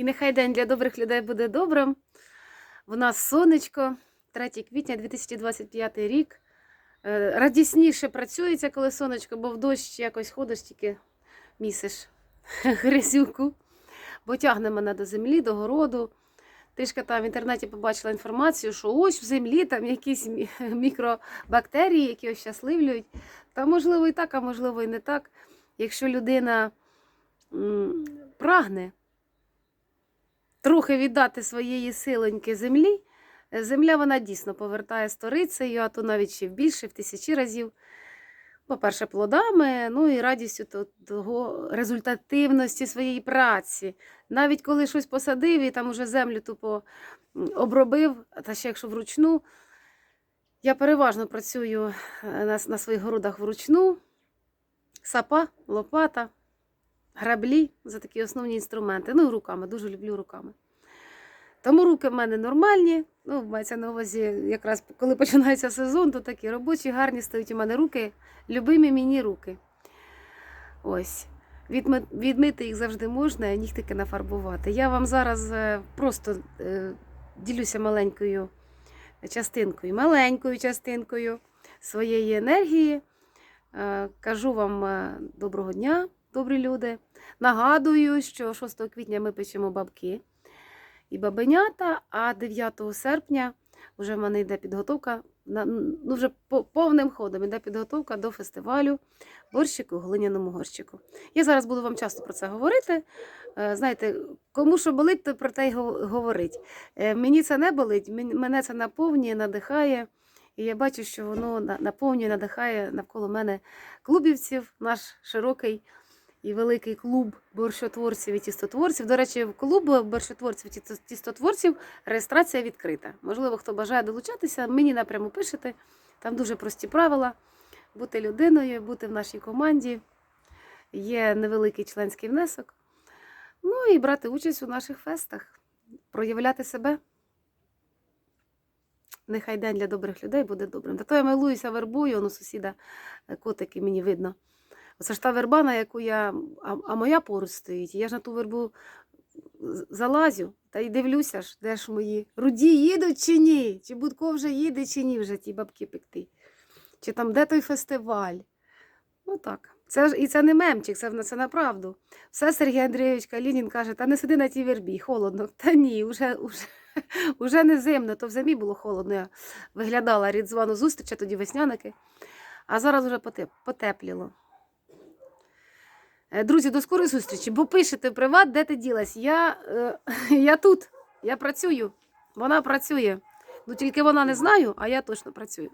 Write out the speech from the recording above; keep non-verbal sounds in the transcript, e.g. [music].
І нехай день для добрих людей буде добрим. В нас сонечко, 3 квітня 2025 рік. Е, Радісніше працюється, коли сонечко, бо в дощ якось ходиш, тільки місиш [laughs] грязюку, бо тягне мене до землі, до городу. Трішки там в інтернеті побачила інформацію, що ось в землі там якісь [laughs] мікробактерії, які ощасливлюють. Та можливо і так, а можливо і не так. Якщо людина прагне трохи віддати своєї силоньки землі, е, земля вона дійсно повертає сторицею, а то навіть ще більше, в тисячі разів. По-перше, плодами, ну і радістю того результативності своєї праці. Навіть коли щось посадив і там уже землю тупо обробив, та ще якщо вручну. Я переважно працюю е, на, на своїх городах вручну. Сапа, лопата, граблі за такі основні інструменти. Ну руками, дуже люблю руками. Тому руки в мене нормальні. Ну, мається на увазі, якраз коли починається сезон, то такі робочі, гарні стають у мене руки, любимі мені руки. Ось. Відмити їх завжди можна, а нігтики нафарбувати. Я вам зараз е, просто е, ділюся маленькою частинкою, маленькою частинкою своєї енергії. Е, Кажу вам доброго дня, добрі люди. Нагадую, що 6 квітня ми печемо бабки і бабенята, а 9 серпня вже в мене йде підготовка. Ну, вже повним ходом йде підготовка до фестивалю борщику глиняному горщику. Я зараз буду вам часто про це говорити. Е, Знаєте, кому що болить, то про те й говорить. Е, Мені це не болить, мене це наповнює, надихає. І я бачу, що воно наповнює, надихає навколо мене клубівців, наш широкий і великий клуб борщотворців і тістотворців. До речі, в клуб борщотворців і тістотворців реєстрація відкрита. Можливо, хто бажає долучатися, мені напряму пишете. Там дуже прості правила. Бути людиною, бути в нашій команді. Є невеликий членський внесок. Ну і брати участь у наших фестах, проявляти себе. Нехай день для добрих людей буде добрим. Та то я милуюся вербою, он у сусіда котики мені видно. Оце ж та верба, на яку я, а, а моя поруч стоїть. Я ж на ту вербу залазю та й дивлюся ж, де ж мої руді їдуть чи ні? Чи Будко вже їде, чи ні вже ті бабки пекти. Чи там де той фестиваль? Ну так. Це ж і це не мемчик, це, це направду. Все Сергій Андрійович Калінін каже, та не сиди на тій вербі, холодно. [laughs] Та ні, уже, уже, [laughs] уже не зимно, то в зимі було холодно. Я виглядала рідзвану зустріч, а тоді весняники. А зараз вже потепліло. Е, Друзі, до скорої зустрічі, бо пишете приват, де ти ділась. Я, е, [laughs] я тут, я працюю. Вона працює. Ну тільки вона не знаю, а я точно працюю.